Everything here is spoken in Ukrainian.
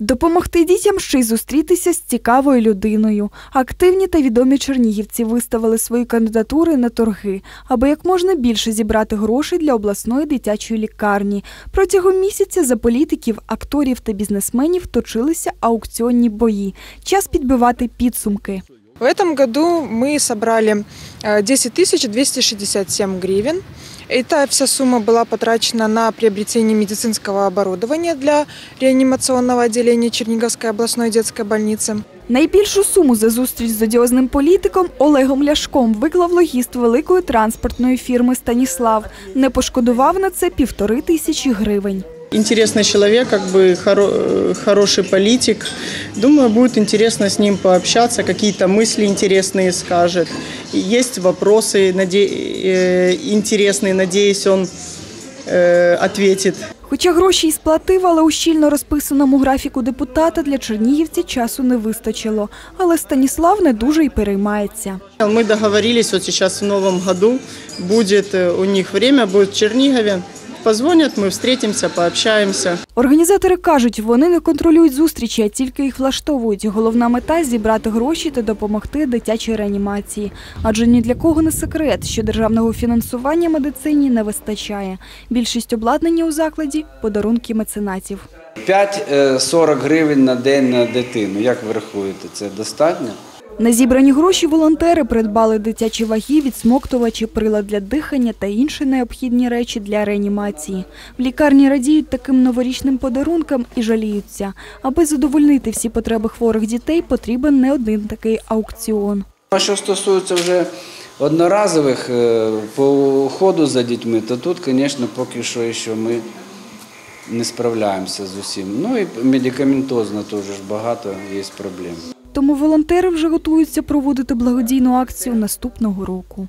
Допомогти дітям ще й зустрітися з цікавою людиною. Активні та відомі чернігівці виставили свої кандидатури на торги, аби як можна більше зібрати грошей для обласної дитячої лікарні. Протягом місяця за політиків, акторів та бізнесменів точилися аукціонні бої. Час підбивати підсумки. В этом году мы собрали э, 10 267 гривен. Эта вся сумма была потрачена на приобретение медицинского оборудования для реанимационного отделения Черниговской областной детской больницы. Найбільшу суму за зустріч з одіозним політиком Олегом Ляшком виклав логіст великої транспортної фірми Станіслав. Не пошкодував на це півтори тисячі гривень. Интересный человек, как бы хоро- э, хороший политик. Думаю, будет интересно с ним пообщаться, какие-то мысли интересные скажет. И есть вопросы наде- э, интересные, надеюсь, он э, ответит. Хоча гроші й сплатив, але у щільно розписаному графіку депутата для чернігівця часу не вистачило. Але Станіслав не дуже й переймається. Мы договорились, вот сейчас в новом году будет э, у них время, будет в Чернигове. Позвонят, мы встретимся, пообщаемся. Організатори кажуть, вони не контролюють зустрічі, а тільки їх влаштовують. Головна мета зібрати гроші та допомогти дитячій реанімації. Адже ні для кого не секрет, що державного фінансування медицині не вистачає. Більшість обладнання у закладі подарунки меценатів. 5-40 гривень на день на дитину. Як ви рахуєте, це достатньо? На зібрані гроші волонтери придбали дитячі ваги, відсмоктувачі, прилад для дихання та інші необхідні речі для реанімації. В лікарні радіють таким новорічним подарункам і жаліються. Аби задовольнити всі потреби хворих дітей, потрібен не один такий аукціон. А що стосується вже одноразових е, по уходу за дітьми, то тут, звісно, поки що ще ми не справляємося з усім. Ну і медикаментозно теж багато є проблем. Тому волонтери вже готуються проводити благодійну акцію наступного року.